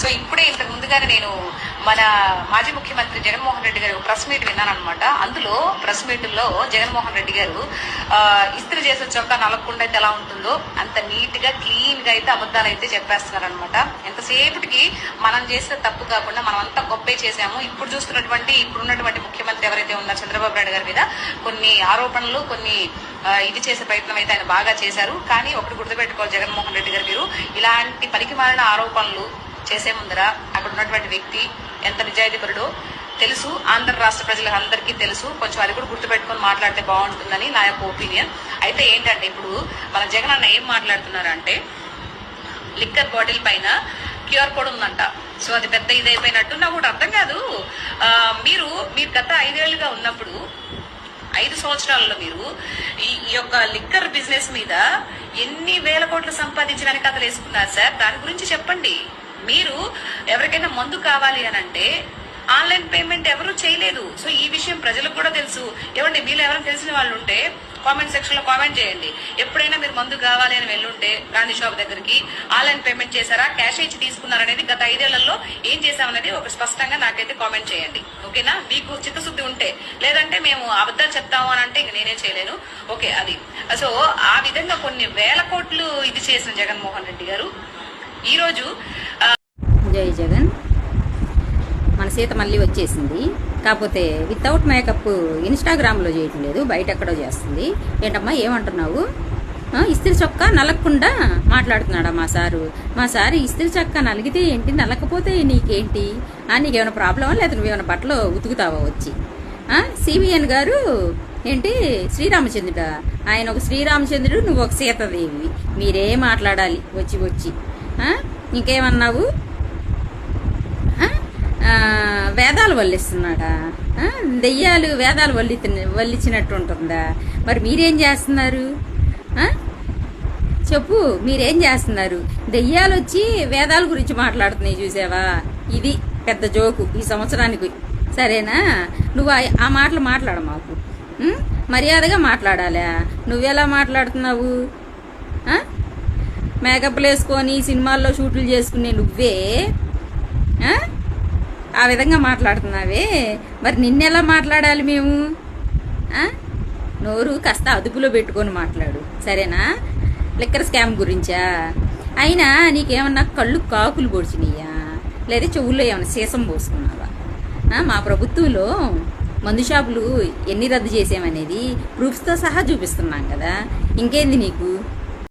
So ఇప్పుడే ఇంతకు ముందుగానే నేను మన మాజీ ముఖ్యమంత్రి జగన్మోహన్ రెడ్డి గారు ప్రెస్ మీట్ విన్నాను అనమాట అందులో ప్రెస్ మీట్లో జగన్మోహన్ రెడ్డి గారు ఇస్త్రీ చేసే చొక్కా నలగకుండా అయితే ఎలా ఉంటుందో అంత నీట్గా క్లీన్గా అయితే అబద్ధాలు అయితే చెప్పేస్తున్నారు అనమాట ఎంతసేపటికి మనం చేసిన తప్పు కాకుండా మనం అంతా గొప్పే చేశాము. ఇప్పుడు చూస్తున్నటువంటి ఇప్పుడున్నటువంటి ముఖ్యమంత్రి ఎవరైతే ఉన్నారో చంద్రబాబు నాయుడు గారి మీద కొన్ని ఆరోపణలు కొన్ని ఇది చేసే ప్రయత్నం అయితే ఆయన బాగా చేశారు. కానీ ఒకటి గుర్తుపెట్టుకోవాలి జగన్మోహన్ రెడ్డి గారు మీరు ఇలాంటి పనికి మారిన ఆరోపణలు చేసే ముందర అక్కడ ఉన్నటువంటి వ్యక్తి ఎంత నిజాయితీపరుడో తెలుసు. ఆంధ్ర రాష్ట్ర ప్రజలకు అందరికీ తెలుసు. కొంచెం అది కూడా గుర్తుపెట్టుకొని మాట్లాడితే బాగుంటుందని నా యొక్క ఒపీనియన్. అయితే ఏంటంటే ఇప్పుడు మన జగన్ అన్న ఏం మాట్లాడుతున్నారంటే లిక్కర్ బాటిల్ పైన క్యూఆర్ కోడ్ ఉందంట. సో అది పెద్ద ఇదైపోయినట్టు నాకు కూడా అర్థం కాదు. మీరు మీరు గత ఐదేళ్ళుగా ఉన్నప్పుడు ఐదు సంవత్సరాలలో మీరు ఈ యొక్క లిక్కర్ బిజినెస్ మీద ఎన్ని వేల కోట్లు సంపాదించడానికి కథలు వేసుకున్నారు సార్? దాని గురించి చెప్పండి. మీరు ఎవరికైనా మందు కావాలి అని అంటే ఆన్లైన్ పేమెంట్ ఎవరు చేయలేదు. సో ఈ విషయం ప్రజలకు కూడా తెలుసు. ఏమండి మీలో ఎవరైనా తెలిసిన వాళ్ళు ఉంటే కామెంట్ సెక్షన్లో కామెంట్ చేయండి. ఎప్పుడైనా మీరు మందు కావాలి అని వెళ్ళుంటే గాంధీ షాప్ దగ్గరికి ఆన్లైన్ పేమెంట్ చేశారా క్యాష్ ఇచ్చి తీసుకున్నారనేది గత ఐదేళ్ళలో ఏం చేశామనేది ఒక స్పష్టంగా నాకైతే కామెంట్ చేయండి. ఓకేనా? మీకు చిత్తశుద్ధి ఉంటే లేదంటే మేము అబద్ధాలు చెప్తాము అని అంటే ఇంక నేనే చేయలేను. ఓకే అది. సో ఆ విధంగా కొన్ని వేల కోట్లు ఇది చేసిన జగన్మోహన్ రెడ్డి గారు. ఈ రోజు ఆ, జై జగన్. మన సీత మళ్ళీ వచ్చేసింది. కాకపోతే వితౌట్ మేకప్ ఇన్స్టాగ్రామ్లో చేయటం లేదు బయట ఎక్కడో చేస్తుంది. ఏంటమ్మా ఏమంటున్నావు? ఇస్త్రీ చొక్కా నలగకుండా మాట్లాడుతున్నాడా మా సారు? మా సారు ఇస్త్రీ చొక్కా నలిగితే ఏంటి నలకపోతే నీకేంటి? ఆ, నీకేమైనా ప్రాబ్లమా? లేదా నువ్వేమైనా బట్టలు ఉతుకుతావా వచ్చి? సివిఎన్ గారు ఏంటి శ్రీరామచంద్రుడా? ఆయన ఒక శ్రీరామచంద్రుడు నువ్వు ఒక సీతదేవి. మీరే మాట్లాడాలి వచ్చి వచ్చి. ఇంకేమన్నావు? వేదాలు వల్లిస్తున్నాడా? దెయ్యాలు వేదాలు వల్లి వల్లించినట్టు ఉంటుందా? మరి మీరేం చేస్తున్నారు? చెప్పు మీరేం చేస్తున్నారు? దెయ్యాలు వచ్చి వేదాల గురించి మాట్లాడుతున్నాయి చూసావా? ఇది పెద్ద జోకు ఈ సంవత్సరానికి. సరేనా? నువ్వు ఆ- మాటలు మాట్లాడ మాకు. మర్యాదగా మాట్లాడాలా? నువ్వెలా మాట్లాడుతున్నావు? మేకప్లు వేసుకొని సినిమాల్లో షూట్లు చేసుకునే నువ్వే? ఆ? విధంగా మాట్లాడుతున్నావే. మరి నిన్నెలా మాట్లాడాలి మేము? నోరు కాస్త అదుపులో పెట్టుకొని మాట్లాడు. సరేనా? లిక్కర్ స్కామ్ గురించా? అయినా నీకేమన్నా కళ్ళు కాకులు పొడిచినాయా? లేదా చెవుల్లో ఏమైనా సీసం పోసుకున్నావా? మా ప్రభుత్వంలో మందు షాపులు ఎన్ని రద్దు చేసామనేది ప్రూఫ్స్తో సహా చూపిస్తున్నాం కదా. ఇంకేంది నీకు?